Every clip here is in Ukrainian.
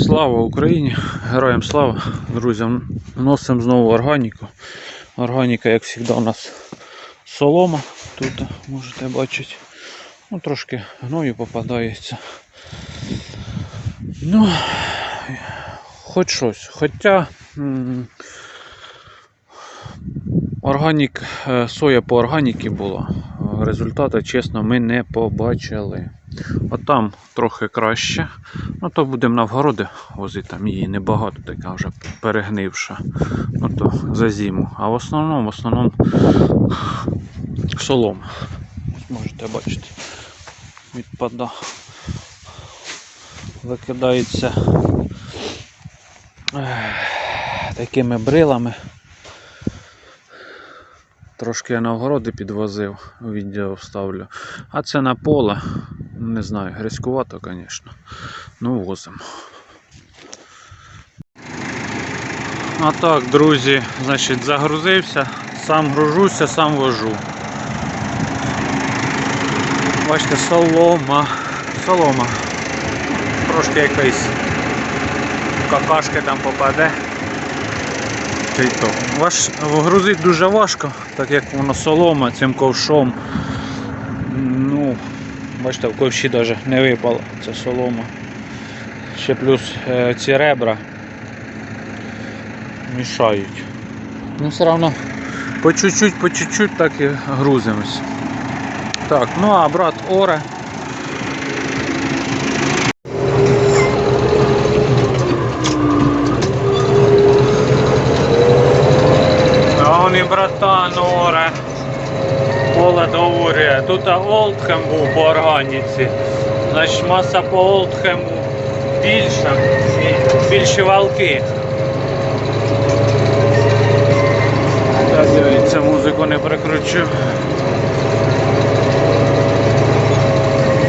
Слава Україні! Героям слава! Друзі, носимо знову органіку. Органіка, як завжди, у нас солома. Тут можете бачити. Ну, трошки гною попадається. Ну, хоч щось. Хоча органік, е, соя по органіки була. Результати, чесно, ми не побачили. От там трохи краще. Ну то будемо на вгороди возити, там її небагато, така вже перегнивша. Ну то за зиму. А в основному, в основному солома. Ось Можете бачити. Відпада. Викидається такими брилами. Трошки я на огороди підвозив, відео вставлю. А це на поле. Не знаю, грязькувато, звісно. Ну, возимо. А так, друзі, значить, загрузився, сам гружуся, сам вожу. Бачите, солома. Солома. Трошки якась какашки там попаде. Ваш, грузить дуже важко, так як воно солома цим ковшом. Бачите, в ковші навіть не випала ця солома. Ще плюс е, ці ребра мішають. Ну все одно по чуть-чуть, по чуть-чуть так і грузимось. Так, ну а брат Оре. Братан Оре. Поле доурює. Тут Олдхем був по органіці. Значить маса по Олдхему більша більші валки. Так, дивіться, музику не прикручу.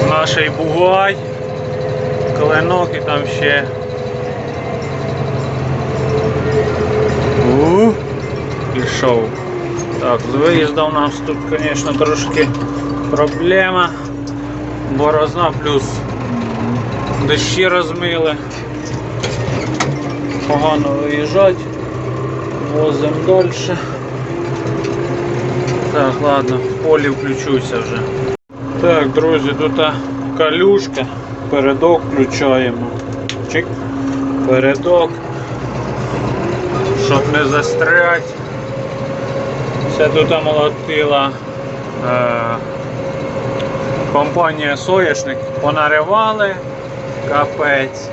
Наший бугай, кленок і там ще. У, пішов. Так, з виїздом у нас тут, звісно, трошки проблема. Борозна плюс дощі розмили. Погано виїжджати. Возимо далі. Так, ладно, в полі включуся вже. Так, друзі, тут калюшка. Передок включаємо. Чик. Передок. Щоб не застрять. Це тут молотила е, компанія Соєшник, Понаривали капець.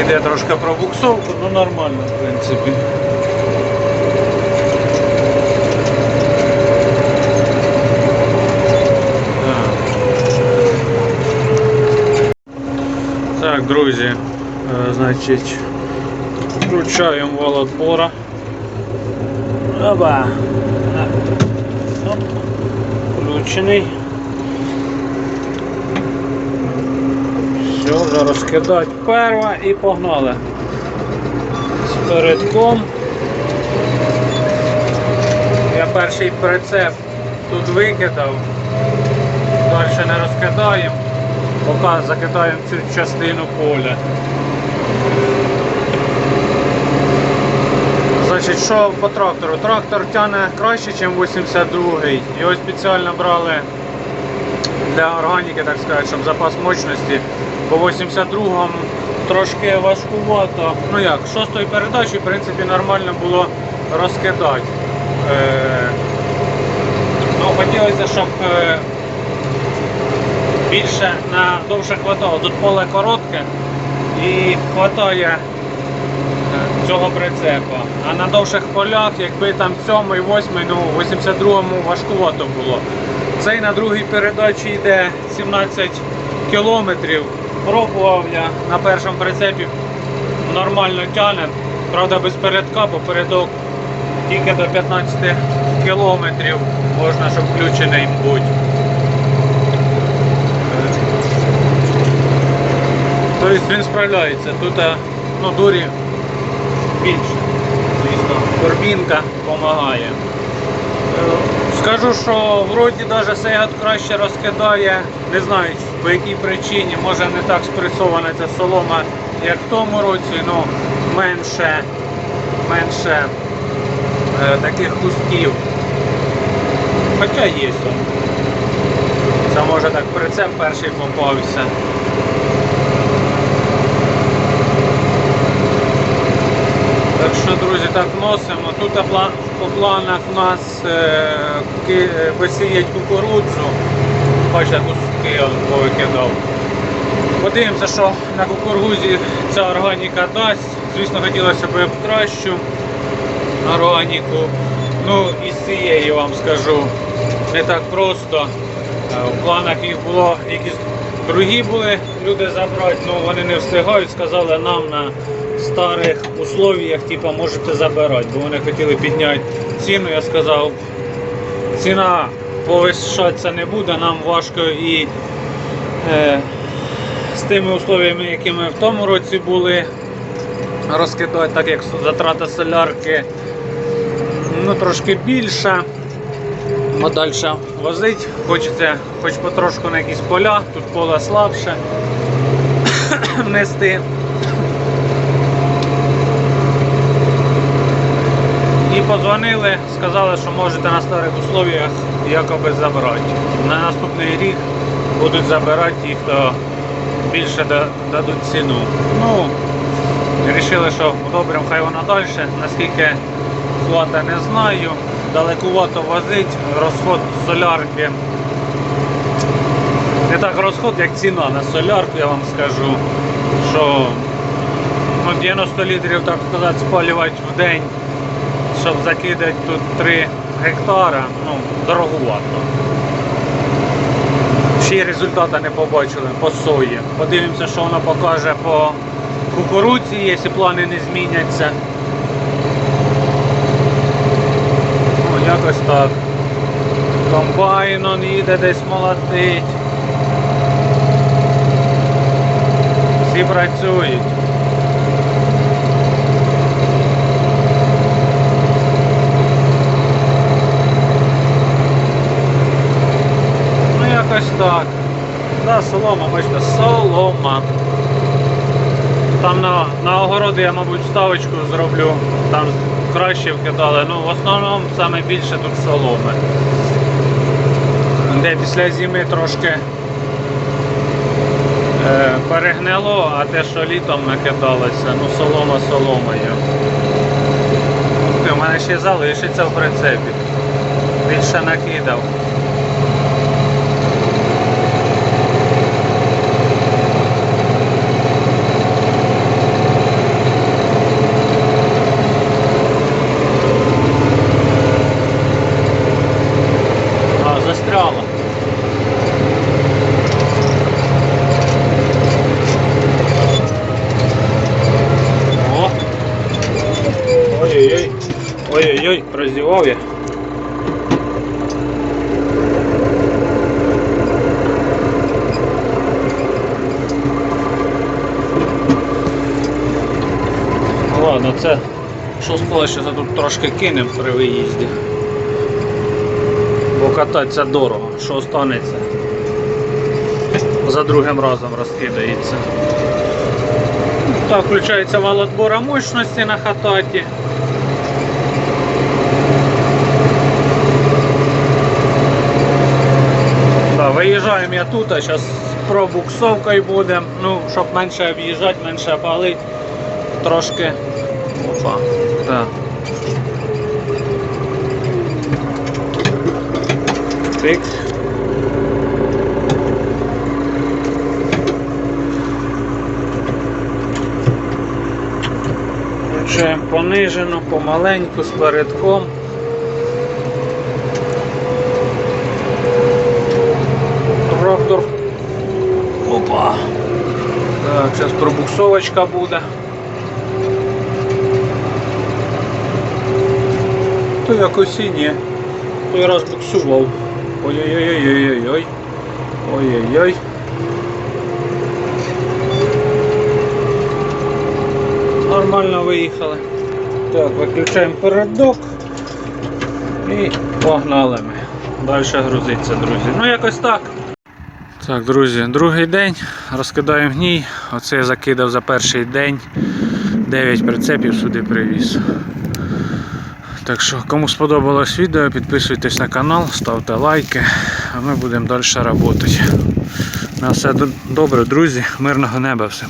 Іде трошки пробуксовку, ну нормально, в принципі. Друзі, е, значить, включаємо вал отбора. Оба. Оп. Включений. Все, вже розкидати перва і погнали. З передком. Я перший прицеп тут викидав. Далі не розкидаємо, поки закидаємо цю частину поля. Значить, що по трактору? Трактор тягне краще, ніж 82-й. Його спеціально брали для органіки, так сказати, щоб запас мощності. По 82-му трошки важкувато. Ну як, шостої передачі, в принципі, нормально було розкидати. Е, ну, хотілося, щоб е, більше на довше хватало. Тут поле коротке і хватає е, цього прицепа. А на довших полях, якби там 7 8 ну 82-му важкувато було. Цей на другій передачі йде 17 кілометрів. Пробував я на першому прицепі нормально тягне. Правда без передка, бо передок тільки до 15 кілометрів можна, щоб включений бути. Тобто він справляється. Тут е, ну, дурі більше. Звісно, турбінка допомагає. Е, Скажу, що вроді навіть Сейгат краще розкидає, не знаю по якій причині, може не так спресована ця солома, як в тому році, ну менше, менше е, таких кусків. Хоча є. Це може так прицеп перший попався. Так що, друзі, так носимо. Тут по планах у нас е, е, посіять кукурудзу. Бачите, куски повикидав. Подивимося, що на кукурузі ця органіка дасть. Звісно, хотілося б кращу органіку. Ну, із цієї вам скажу, не так просто. Е, В планах їх було якісь другі були люди забрати, ну вони не встигають, сказали нам на старих условіях, типу, можете забирати, бо вони хотіли підняти ціну. Я сказав, ціна повищатися не буде, нам важко і е, з тими условиями, які ми в тому році були, розкидати, так як затрата солярки ну, трошки більша. А далі возить, хочеться хоч потрошку на якісь поля, тут поле слабше нести. І подзвонили, сказали, що можете на старих условіях якоби забрати. На наступний рік будуть забирати ті, хто більше дадуть ціну. Ну, Рішили, що добре, хай вона далі. Наскільки хвата не знаю. Далекувато возить, розход солярки. Не так розход, як ціна на солярку, я вам скажу, що ну, 90 літрів, так сказати, спалювати в день, щоб закидати тут 3 гектара, ну, дороговато. Ще й результату не побачили по сої. Подивимося, що вона покаже по кукурудзі, якщо плани не зміняться. Ну, якось так. Комбайн он їде десь молотить. Всі працюють. Якось так. Да, солома, бачите, солома. Там на, на огороди я, мабуть, вставочку зроблю, там краще вкидали. Ну, в основному саме більше тут соломи. Де після зими трошки е, перегнило, а те, що літом накидалося, ну солома соломою. У мене ще залишиться в прицепі. Більше накидав. А, застряла. Ой-ой-ой. Ой-ой-ой, роздівав я. Ладно, це що склалося, це тут трошки кинемо при виїзді. Бо кататися дорого, що останеться. За другим разом розкидається. Так, включається вал отбора мощності на хататі. Да, виїжджаємо я тут, а зараз пробуксовкою будемо, ну, щоб менше об'їжджати, менше палити. Трошки. Опа. Так. Тик. Включаємо понижено, помаленьку, з передком. Трактор. Опа. Так, зараз пробуксовочка буде. То якось і ні. Той раз буксував. Ой-ой-ой-ой-ой-ой. Ой-ой-ой. Нормально виїхали. Так, виключаємо передок. І погнали ми. Далі грузиться, друзі. Ну якось так. Так, друзі, другий день. Розкидаємо гній. Оце я закидав за перший день. 9 прицепів сюди привіз. Так що, кому сподобалось відео, підписуйтесь на канал, ставте лайки, а ми будемо далі працювати. На все добре, друзі, мирного неба всім.